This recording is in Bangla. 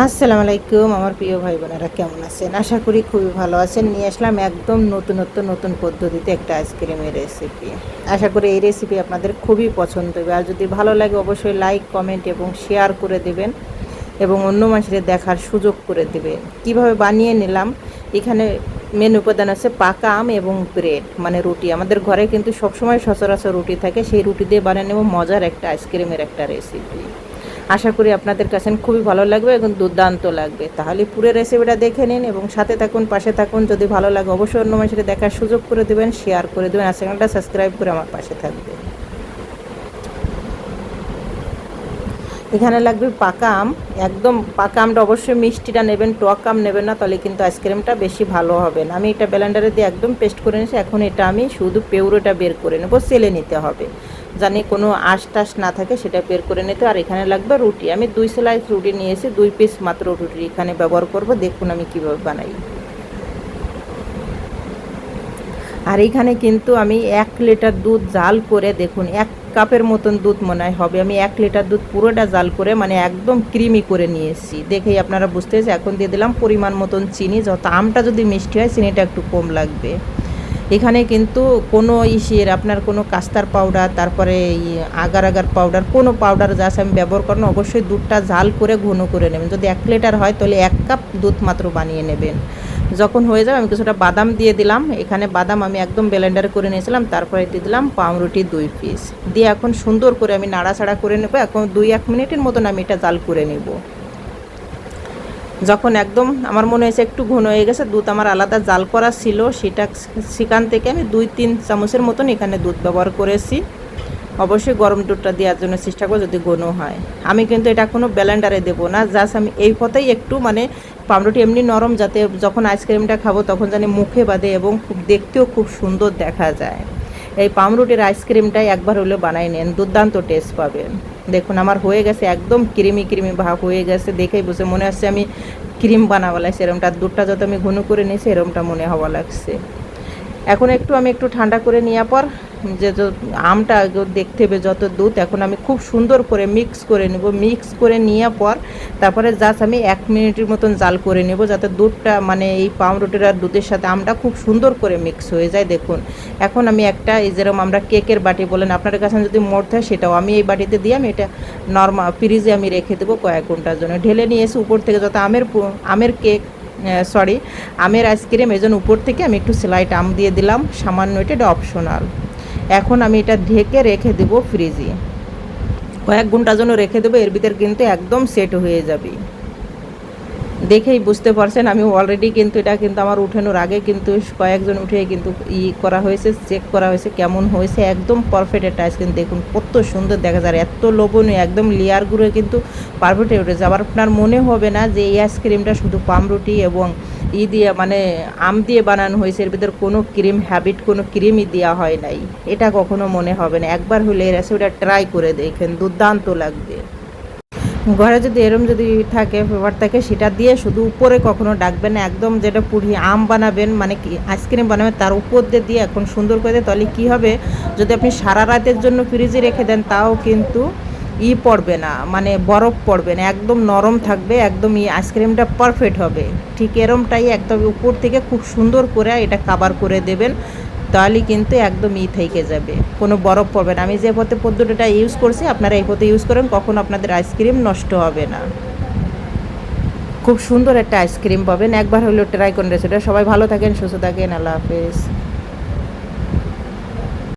আসসালামু আলাইকুম আমার প্রিয় ভাই বোনেরা কেমন আছেন? আশা করি খুবই ভালো আছেন। নিয়ে আসলাম একদম নতুনত্ব নতুন পদ্ধতিতে একটা আইসক্রিমের রেসিপি আশা করি এই রেসিপি আপনাদের খুবই পছন্দ হবে। আর যদি ভালো লাগে, অবশ্যই লাইক কমেন্ট এবং শেয়ার করে দেবেন এবং অন্য মানুষের দেখার সুযোগ করে দেবেন। কীভাবে বানিয়ে নিলাম? এখানে মেন উপাদান আছে পাকা আম এবং ব্রেড মানে রুটি। আমাদের ঘরে কিন্তু সবসময় সচরাচর রুটি থাকে। সেই রুটি দিয়ে বানিয়ে নেব মজার একটা আইসক্রিমের একটা রেসিপি আশা করি আপনাদের কাছে খুবই ভালো লাগবে এবং দুর্দান্ত লাগবে। তাহলে পুরো রেসিপিটা দেখে নিন এবং সাথে থাকুন, পাশে থাকুন। যদি ভালো লাগে অবশ্যই অন্য মানুষের দেখার সুযোগ করে দেবেন শেয়ার করে দেবেন আর চ্যানেলটা সাবস্ক্রাইব করে আমার পাশে থাকবে এখানে লাগবে পাকা আম। একদম পাকা আমটা অবশ্যই মিষ্টিটা নেবেন, টক আম নেবেন না, তাহলে কিন্তু আইসক্রিমটা বেশি ভালো হবে না। আমি এটা ব্লেন্ডারে দিয়ে একদম পেস্ট করে নিয়েছি এখন এটা আমি শুধু পেউরোটা বের করে নেব, সেলে নিতে হবে। জানি কোনো আশ টাশ না থাকে সেটা বের করে নিতে আর এখানে লাগবে রুটি। আমি দুই স্লাইস রুটি নিয়েছি, দুই পিস মাত্র রুটি এখানে ব্যবহার করব। দেখুন আমি কীভাবে বানাই। আর এখানে কিন্তু আমি এক লিটার দুধ জাল করে, দেখুন, এক কাপের মতন দুধ মনে হবে। আমি এক লিটার দুধ পুরোটা জাল করে মানে একদম ক্রিমি করে নিয়েছি। দেখেই আপনারা বুঝতে এখন দিয়ে দিলাম পরিমাণ মতন চিনি। যত আমটা যদি মিষ্টি হয়, চিনিটা একটু কম লাগবে। এখানে কিন্তু কোনো ইসের আপনার কোনো কাস্তার পাউডার, তারপরে আগার আগার পাউডার, কোনো পাউডার যা আমি ব্যবহার করেন অবশ্যই দুধটা জাল করে ঘন করে নেবেন। যদি এক লিটার হয় তাহলে এক কাপ দুধ মাত্র বানিয়ে নেবেন। যখন হয়ে যাবে আমি কিছুটা বাদাম দিয়ে দিলাম। এখানে বাদাম আমি একদম ব্লেন্ডার করে নিয়েছিলাম, তারপরে দিয়ে দিলাম পাউরুটি দুই পিস দিয়ে এখন সুন্দর করে আমি নাড়াচাড়া করে নেব। এখন দুই এক মিনিটের মতন আমি এটা জাল করে নেব। যখন একদম আমার মনে হয়েছে একটু ঘন হয়ে গেছে, দুধ আমার আলাদা জাল করা ছিল, সেটা সেখান থেকে আমি দুই তিন চামচের মতন এখানে দুধ ব্যবহার করেছি। অবশ্যই গরম দুধটা দেওয়ার জন্য চেষ্টা করব যদি ঘন হয়। আমি কিন্তু এটা কোনো ব্যালেন্ডারে দেবো না, জাস্ট আমি এই পথেই একটু মানে পামরুটি এমনি নরম যাতে যখন আইসক্রিমটা খাব তখন জানি মুখে বাঁধে এবং খুব দেখতেও খুব সুন্দর দেখা যায়। এই পামরুটির আইসক্রিমটাই একবার হলেও বানাই নেন, দুর্দান্ত টেস্ট পাবেন। দেখুন, আমার হয়ে গেছে, একদম ক্রিমি ক্রিমি ভাব হয়ে গেছে, দেখেই বসে মনে হচ্ছে আমি ক্রিম বানাবো লাগছে দুধটা যত আমি ঘন করে নিয়েছি, এরমটা মনে হওয়া লাগছে। এখন একটু আমি একটু ঠান্ডা করে নেওয়ার পর যে আমটা দেখতে হবে যত দুধ, এখন আমি খুব সুন্দর করে মিক্স করে নেব। মিক্স করে নেওয়ার পর তারপরে জাস্ট আমি এক মিনিটের মতন জাল করে নেব যাতে দুধটা মানে এই পাউরুটির আর দুধের সাথে আমটা খুব সুন্দর করে মিক্স হয়ে যায় দেখুন। এখন আমি একটা এই যেরকম আমরা কেকের বাটি বলেন, আপনাদের কাছে যদি মোট হয় সেটাও আমি এই বাটিতে দিয়ে আমি এটা নর্মাল ফ্রিজে আমি রেখে দেবো কয়েক ঘণ্টার জন্য। ঢেলে নিয়ে এসে উপর থেকে যত আমের আমের কেক সরি আমের আইসক্রিম এজন উপর থেকে আমি একটু সেলাই টাম দিয়ে দিলাম, সামান্য এটা এটা অপশনাল এখন আমি এটা ঢেকে রেখে দেবো ফ্রিজে কয়েক ঘণ্টার জন্য রেখে দেবো, এর ভিতর কিন্তু একদম সেট হয়ে যাবে। দেখেই বুঝতে পারছেন, আমি অলরেডি কিন্তু এটা কিন্তু আমার উঠানোর আগে কিন্তু কয়েকজন উঠে কিন্তু ই করা হয়েছে চেক করা হয়েছে কেমন হয়েছে, একদম পারফেক্ট একটা আইসক্রিম দেখুন কত সুন্দর দেখা যায় এত লোভনীয়, একদম লেয়ারগুলো কিন্তু পারফেক্ট উঠেছে। আবার আপনার মনে হবে না যে এই আইসক্রিমটা শুধু পামরুটি এবং ই দিয়ে মানে আম দিয়ে বানানো হয়েছে, এর ভিতর কোনো ক্রিম হ্যাবিট কোনো ক্রিমই দেওয়া হয় নাই। এটা কখনো মনে হবে না। একবার হলে রেসিপিটা ট্রাই করে দেখেন, দুর্দান্ত লাগবে। ঘরে যদি এরম যদি থাকে, ফেভার থাকে, সেটা দিয়ে শুধু উপরে কখনো ডাকবেন না, একদম যেটা পুরি আম বানাবেন মানে কি আইসক্রিম বানাবেন, তার উপর দিয়ে দিয়ে এখন সুন্দর করে দেয় তাহলে কী হবে? যদি আপনি সারা রাতের জন্য ফ্রিজে রেখে দেন, তাও কিন্তু ই পড়বে না মানে বরফ পড়বে না, একদম নরম থাকবে, একদম ই আইসক্রিমটা পারফেক্ট হবে। ঠিক এরমটাই একদম উপর থেকে খুব সুন্দর করে এটা কাবার করে দেবেন। তাহলে কিন্তু একদম ই থেকে যাবে, কোনো বরফ পড়বে না। আমি যে পথে পদ্ধতিটা ইউজ করছি, আপনারা এই পথে ইউজ করেন, কখন আপনাদের আইসক্রিম নষ্ট হবে না। খুব সুন্দর একটা আইসক্রিম পাবেন। একবার হলেও ট্রাই করেন রেসিপিটা। সবাই ভালো থাকেন, সুস্থ থাকেন, আল্লাহ হাফেজ।